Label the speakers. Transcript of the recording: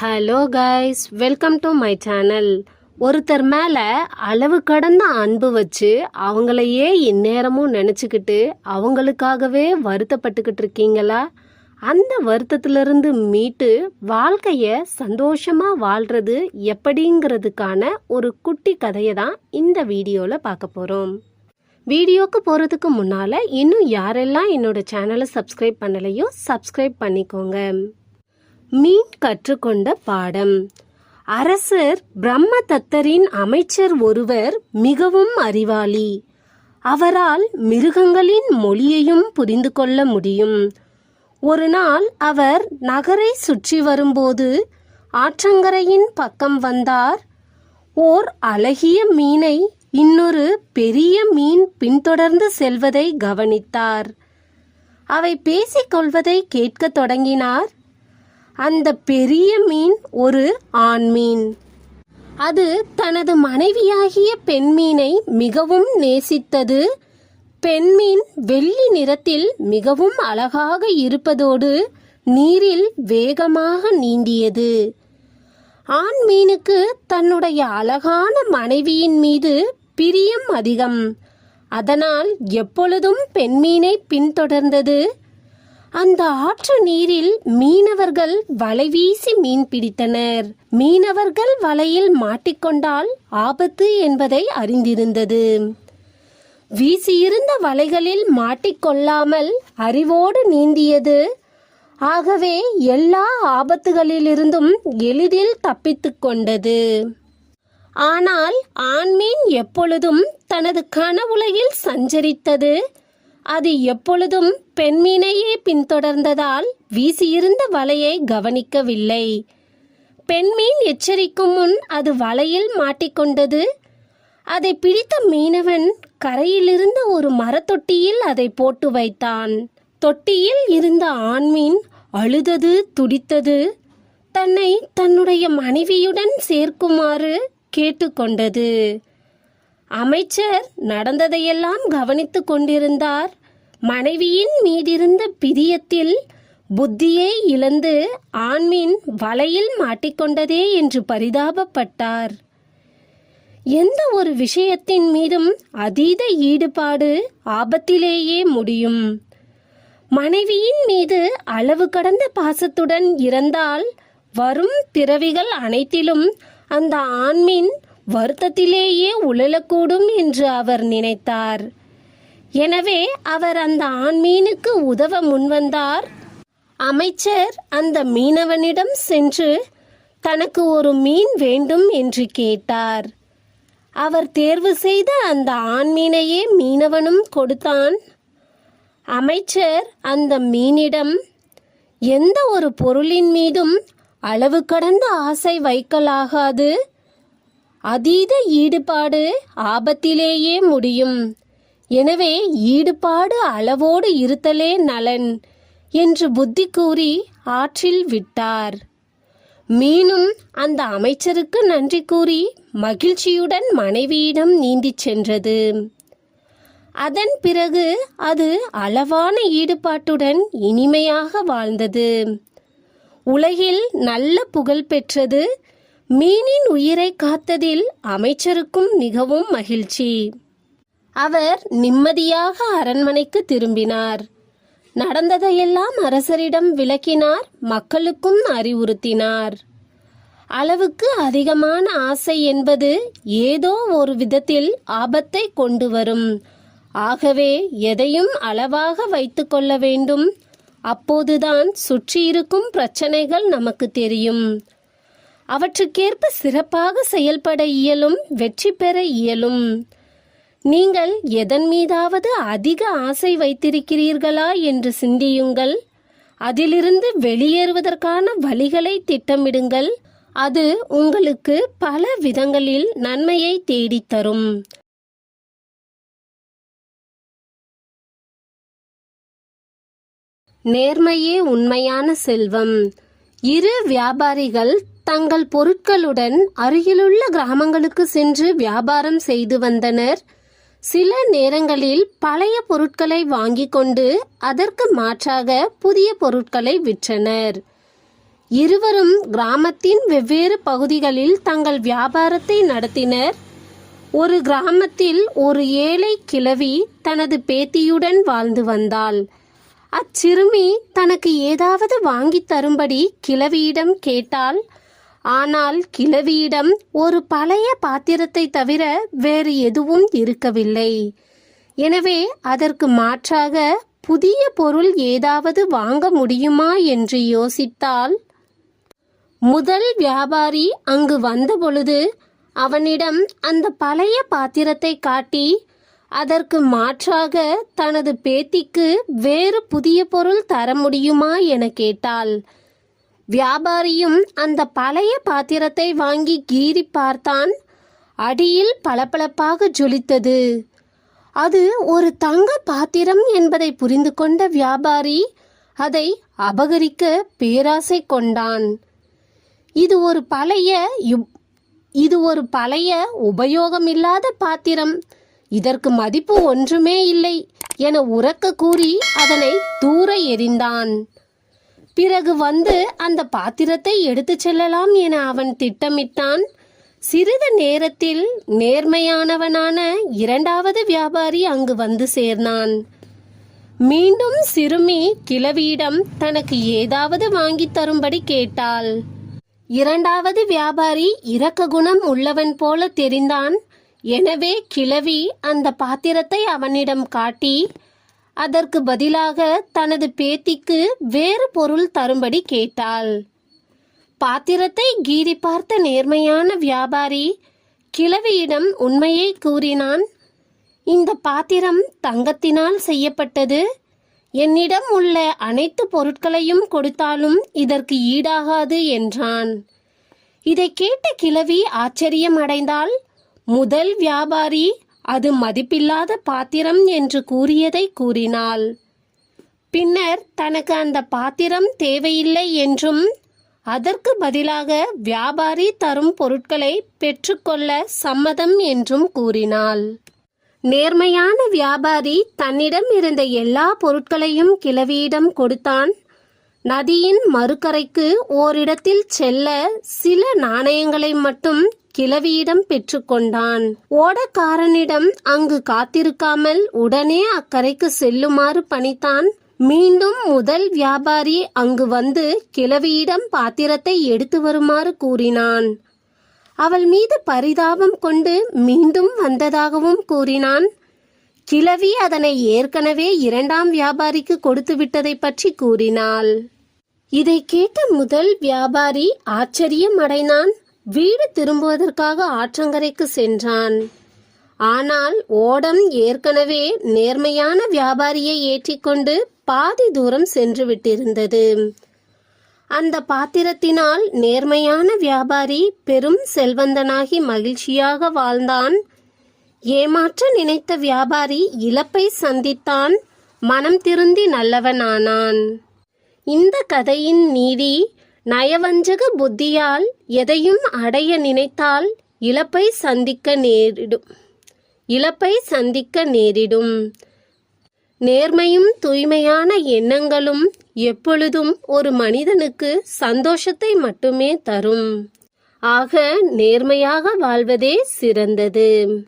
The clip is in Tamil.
Speaker 1: Hello guys welcome to my channel ஒருத்தர் மேலே அளவு கடந்த அன்பு வச்சு அவங்களையே இந்நேரமும் நினச்சிக்கிட்டு அவங்களுக்காகவே வருத்தப்பட்டுக்கிட்டு இருக்கீங்களா? அந்த வருத்தத்திலிருந்து மீட்டு வாழ்க்கையை சந்தோஷமாக வாழ்கிறது எப்படிங்கிறதுக்கான ஒரு குட்டி கதையை தான் இந்த வீடியோவில் பார்க்க போகிறோம் வீடியோக்கு போகிறதுக்கு முன்னால் இன்னும் யாரெல்லாம் என்னோட சேனலை சப்ஸ்கிரைப் பண்ணலையோ சப்ஸ்கிரைப் பண்ணிக்கோங்க. மீன் கற்றுக்கொண்ட பாடம். அரசர் பிரம்மதத்தரின் அமைச்சர் ஒருவர் மிகவும் அறிவாளி. அவரால் மிருகங்களின் மொழியையும் புரிந்து கொள்ள முடியும். ஒரு நாள் அவர் நகரை சுற்றி வரும்போது ஆற்றங்கரையின் பக்கம் வந்தார். ஓர் அழகிய மீனை இன்னொரு பெரிய மீன் பின்தொடர்ந்து செல்வதை கவனித்தார். அவை பேசிக்கொள்வதை கேட்கத் தொடங்கினார். அந்த பெரிய மீன் ஒரு ஆண் மீன். அது தனது மனைவியாகிய பெண்மீனை மிகவும் நேசித்தது. பெண்மீன் வெள்ளி நிறத்தில் மிகவும் அழகாக இருப்பதோடு நீரில் வேகமாக நீந்தியது. ஆண் மீனுக்கு தன்னுடைய அழகான மனைவியின் மீது பிரியம் அதிகம். அதனால் எப்பொழுதும் பெண்மீனை பின்தொடர்ந்தது. அந்த ஆற்று நீரில் மீனவர்கள் வலை வீசி மீன் பிடித்தனர். மீனவர்கள் வலையில் மாட்டிக்கொண்டால் ஆபத்து என்பதை அறிந்திருந்தது. வீசியிருந்த வலைகளில் மாட்டிக்கொள்ளாமல் அறிவோடு நீந்தியது. ஆகவே எல்லா ஆபத்துகளிலிருந்தும் எளிதில் தப்பித்து கொண்டது. ஆனால் ஆண்மீன் எப்பொழுதும் தனது கனவுலகில் சஞ்சரித்தது. அது எப்பொழுதும் பெண்மீனையே பின்தொடர்ந்ததால் வீசியிருந்த வலையை கவனிக்கவில்லை. பெண்மீன் எச்சரிக்கும் முன் அது வலையில் மாட்டிக்கொண்டது. அதை பிடித்த மீனவன் கரையிலிருந்த ஒரு மரத்தொட்டியில் அதை போட்டு வைத்தான். தொட்டியில் இருந்த ஆண்மீன் அழுதது துடித்தது. தன்னை தன்னுடைய மனைவியுடன் சேர்க்குமாறு கேட்டுக்கொண்டது. அமைச்சர் நடந்ததையெல்லாம் கவனித்துக் கொண்டிருந்தார். மனைவியின் மீதிருந்த பிரியத்தில் புத்தியை இழந்து ஆண்மின் வலையில் மாட்டிக்கொண்டதே என்று பரிதாபப்பட்டார். எந்த ஒரு விஷயத்தின் மீதும் அதீத ஈடுபாடு ஆபத்திலேயே முடியும். மனைவியின் மீது அளவு கடந்த பாசத்துடன் இருந்தால் வரும் பிறவிகள் அனைத்திலும் அந்த ஆண்மின் வருத்தத்திலேயே உழலக்கூடும் என்று அவர் நினைத்தார். எனவே அவர் அந்த ஆண் மீனுக்கு உதவ முன்வந்தார். அமைச்சர் அந்த மீனவனிடம் சென்று தனக்கு ஒரு மீன் வேண்டும் என்று கேட்டார். அவர் தேர்வு செய்த அந்த ஆண்மீனையே மீனவனும் கொடுத்தான். அமைச்சர் அந்த மீனிடம் எந்த ஒரு பொருளின் மீதும் அளவு கடந்த ஆசை வைக்கலாகாது. அதீத ஈடுபாடு ஆபத்திலேயே முடியும். எனவே ஈடுபாடு அளவோடு இருத்தலே நலன் என்று புத்தி கூறி ஆற்றில் விட்டார். மீனும் அந்த அமைச்சருக்கு நன்றி கூறி மகிழ்ச்சியுடன் மனைவியிடம் நீந்திச் சென்றது. அதன் பிறகு அது அளவான ஈடுபாட்டுடன் இனிமையாக வாழ்ந்தது. உலகில் நல்ல புகழ் பெற்றது. மீனின் உயிரை காத்ததில் அமைச்சருக்கும் மிகவும் மகிழ்ச்சி. அவர் நிம்மதியாக அரண்மனைக்கு திரும்பினார். நடந்ததையெல்லாம் அரசரிடம் விளக்கினார் மக்களுக்கும் அறிவுறுத்தினார். அளவுக்கு அதிகமான ஆசை என்பது ஏதோ ஒரு விதத்தில் ஆபத்தை கொண்டு வரும் ஆகவே எதையும் அளவாக வைத்து கொள்ள வேண்டும். அப்போதுதான் சுற்றியிருக்கும் பிரச்சனைகள் நமக்கு தெரியும். அவற்றுக்கேற்ப சிறப்பாக செயல்பட இயலும் வெற்றி பெற இயலும். நீங்கள் எதன் மீதாவது அதிக ஆசை வைத்திருக்கிறீர்களா என்று சிந்தியுங்கள். அதிலிருந்து வெளியேறுவதற்கான வழிகளை திட்டமிடுங்கள். அது உங்களுக்கு பல விதங்களில் நன்மையை தேடித்தரும் நேர்மையே உண்மையான செல்வம். இரு வியாபாரிகள் தங்கள் பொருட்களுடன் அருகிலுள்ள கிராமங்களுக்கு சென்று வியாபாரம் செய்து வந்தனர். சில நேரங்களில் பழைய பொருட்களை வாங்கி கொண்டு அதற்கு மாற்றாக புதிய பொருட்களை விற்றனர். இருவரும் கிராமத்தின் வெவ்வேறு பகுதிகளில் தங்கள் வியாபாரத்தை நடத்தினர். ஒரு கிராமத்தில் ஒரு ஏழை கிழவி தனது பேத்தியுடன் வாழ்ந்து வந்தாள். அச்சிறுமி தனக்கு ஏதாவது வாங்கித் தரும்படி கிழவியிடம் கேட்டால் ஆனால் கிழவியிடம் ஒரு பழைய பாத்திரத்தை தவிர வேறு எதுவும் இருக்கவில்லை. எனவே அதற்கு மாற்றாக புதிய பொருள் ஏதாவது வாங்க முடியுமா என்று யோசித்தால் முதல் வியாபாரி அங்கு வந்தபொழுது அவனிடம் அந்த பழைய பாத்திரத்தை காட்டி அதற்கு மாற்றாக தனது பேத்திக்கு வேறு புதிய பொருள் தர முடியுமா என கேட்டாள். வியாபாரியும் அந்த பழைய பாத்திரத்தை வாங்கி கீறி பார்த்தான். அடியில் பளபளப்பாக ஜொலித்தது. அது ஒரு தங்க பாத்திரம் என்பதை புரிந்து கொண்ட வியாபாரி அதை அபகரிக்க பேராசை கொண்டான். இது ஒரு பழைய யுப்- இது ஒரு பழைய உபயோகமில்லாத பாத்திரம். இதற்கு மதிப்பு ஒன்றுமே இல்லை என உறக்க கூறி அதனை தூர எறிந்தான். பிறகு வந்து அந்த பாத்திரத்தை எடுத்துச் செல்லலாம் என அவன் திட்டமிட்டான். சிறிது நேரத்தில் நேர்மையானவனான இரண்டாவது வியாபாரி அங்கு வந்து சேர்ந்தான். மீண்டும் சிறுமி கிழவியிடம் தனக்கு ஏதாவது வாங்கித் தரும்படி கேட்டாள். இரண்டாவது வியாபாரி இரக்க குணம் உள்ளவன் போல தெரிந்தான். எனவே கிழவி அந்த பாத்திரத்தை அவனிடம் காட்டி அதற்கு பதிலாக தனது பேத்திக்கு வேறு பொருள் தரும்படி கேட்டாள். பாத்திரத்தை கீறி பார்த்த நேர்மையான வியாபாரி கிழவியிடம் உண்மையை கூறினான் இந்த பாத்திரம் தங்கத்தினால் செய்யப்பட்டது. என்னிடம் உள்ள அனைத்து பொருட்களையும் கொடுத்தாலும் இதற்கு ஈடாகாது என்றான். இதை கேட்ட கிழவி ஆச்சரியம் அடைந்தால் முதல் வியாபாரி அது மதிப்பில்லாத பாத்திரம் என்று கூறியதை கூறினாள். பின்னர் தனக்கு அந்த பாத்திரம் தேவையில்லை என்றும் அதற்கு பதிலாக வியாபாரி தரும் பொருட்களை பெற்றுக்கொள்ள சம்மதம் என்றும் கூறினாள். நேர்மையான வியாபாரி தன்னிடம் இருந்த எல்லா பொருட்களையும் கிழவியிடம் கொடுத்தான். நதியின் மறுக்கரைக்கு ஓரிடத்தில் செல்ல சில நாணயங்களை மட்டும் கிழவியிடம் பெற்றுக்கொண்டான் ஓடக்காரனிடம் அங்கு காத்திருக்காமல் உடனே அக்கரைக்கு செல்லுமாறு பணித்தான். மீண்டும் முதல் வியாபாரி அங்கு வந்து கிழவியிடம் பாத்திரத்தை எடுத்து வருமாறு கூறினான். அவள் மீது பரிதாபம் கொண்டு மீண்டும் வந்ததாகவும் கூறினான். கிழவி அதனை ஏற்கனவே இரண்டாம் வியாபாரிக்கு கொடுத்து விட்டதை பற்றி கூறினாள். இதை கேட்ட முதல் வியாபாரி ஆச்சரியம் அடைந்தான். வீடு திரும்புவதற்காக ஆற்றங்கரைக்கு சென்றான். ஆனால் ஓடம் ஏற்கனவே நேர்மையான வியாபாரியை ஏற்றிக்கொண்டு பாதி தூரம் சென்று விட்டிருந்தது. அந்த பாத்திரத்தினால் நேர்மையான வியாபாரி பெரும் செல்வந்தனாகி மகிழ்ச்சியாக வாழ்ந்தான். ஏமாற்ற நினைத்த வியாபாரி இழப்பை சந்தித்தான். மனம் திருந்தி நல்லவனானான். இந்த கதையின் நீதி நயவஞ்சக புத்தியால் எதையும் அடைய நினைத்தால் இழப்பை சந்திக்க நேரிடும். இழப்பை சந்திக்க நேரிடும். நேர்மையும் தூய்மையான எண்ணங்களும் எப்பொழுதும் ஒரு மனிதனுக்கு சந்தோஷத்தை மட்டுமே தரும். ஆக நேர்மையாக வாழ்வதே சிறந்தது.